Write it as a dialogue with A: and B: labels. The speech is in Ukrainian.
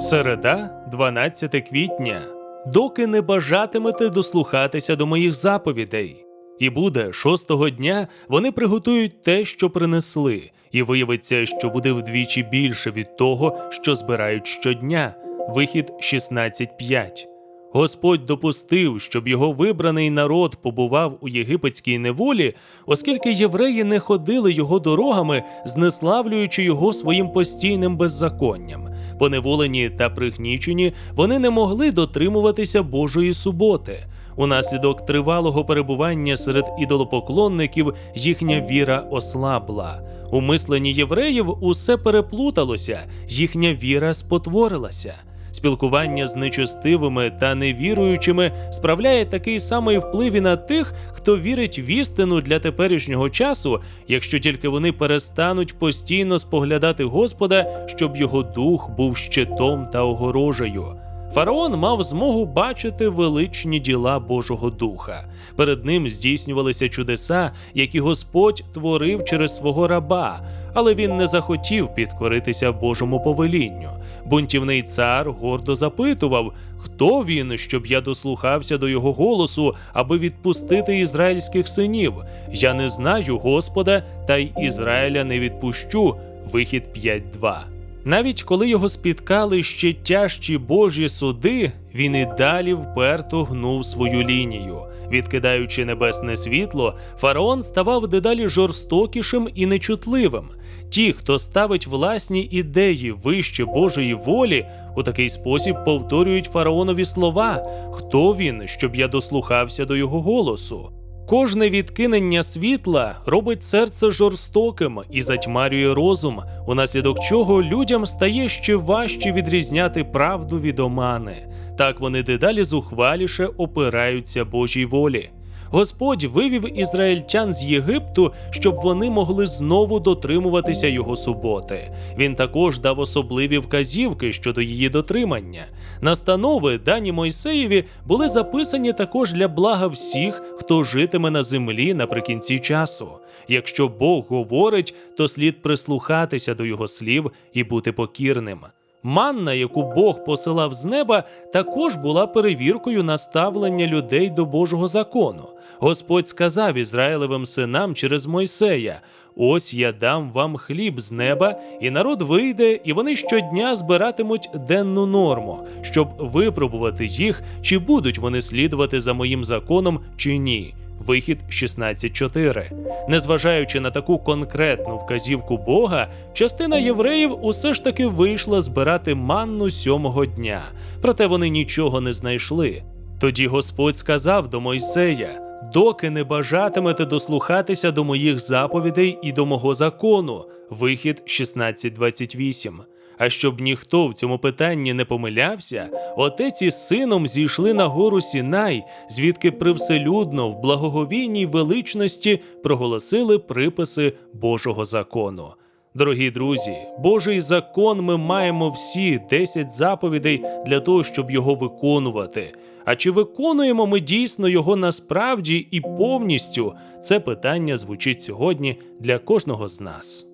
A: Середа, 12 квітня. Доки не бажатимете дослухатися до моїх заповідей. І буде шостого дня вони приготують те, що принесли, і виявиться, що буде вдвічі більше від того, що збирають щодня. Вихід 16.5. Господь допустив, щоб його вибраний народ побував у єгипетській неволі, оскільки євреї не ходили його дорогами, знеславлюючи його своїм постійним беззаконням. Поневолені та пригнічені, вони не могли дотримуватися Божої суботи. Унаслідок тривалого перебування серед ідолопоклонників їхня віра ослабла. У мисленні євреїв усе переплуталося, їхня віра спотворилася. Спілкування з нечестивими та невіруючими справляє такий самий вплив і на тих, хто вірить в істину для теперішнього часу, якщо тільки вони перестануть постійно споглядати Господа, щоб його дух був щитом та огорожею. Фараон мав змогу бачити величні діла Божого Духа. Перед ним здійснювалися чудеса, які Господь творив через свого раба, але він не захотів підкоритися Божому повелінню. Бунтівний цар гордо запитував, хто він, щоб я дослухався до його голосу, аби відпустити ізраїльських синів. Я не знаю Господа, та й Ізраїля не відпущу. Вихід 5.2. Навіть коли його спіткали ще тяжчі Божі суди, він і далі вперто гнув свою лінію. Відкидаючи небесне світло, фараон ставав дедалі жорстокішим і нечутливим. Ті, хто ставить власні ідеї вище Божої волі, у такий спосіб повторюють фараонові слова: Хто він, щоб я дослухався до його голосу? Кожне відкинення світла робить серце жорстоким і затьмарює розум, унаслідок чого людям стає ще важче відрізняти правду від омани. Так вони дедалі зухваліше опираються Божій волі. Господь вивів ізраїльтян з Єгипту, щоб вони могли знову дотримуватися його суботи. Він також дав особливі вказівки щодо її дотримання. Настанови, дані Мойсеєві, були записані також для блага всіх, хто житиме на землі наприкінці часу. Якщо Бог говорить, то слід прислухатися до його слів і бути покірним. Манна, яку Бог посилав з неба, також була перевіркою на ставлення людей до Божого закону. Господь сказав Ізраїлевим синам через Мойсея: Ось я дам вам хліб з неба, і народ вийде, і вони щодня збиратимуть денну норму, щоб випробувати їх, чи будуть вони слідувати за моїм законом, чи ні. Вихід 16.4. Незважаючи на таку конкретну вказівку Бога, частина євреїв усе ж таки вийшла збирати манну сьомого дня, проте вони нічого не знайшли. Тоді Господь сказав до Мойсея: доки не бажатимете дослухатися до моїх заповідей і до мого закону. Вихід 16.28. А щоб ніхто в цьому питанні не помилявся, отець із сином зійшли на гору Сінай, звідки привселюдно в благоговійній величності проголосили приписи Божого закону. Дорогі друзі, Божий закон ми маємо всі 10 заповідей для того, щоб його виконувати. А чи виконуємо ми дійсно його насправді і повністю? Це питання звучить сьогодні для кожного з нас.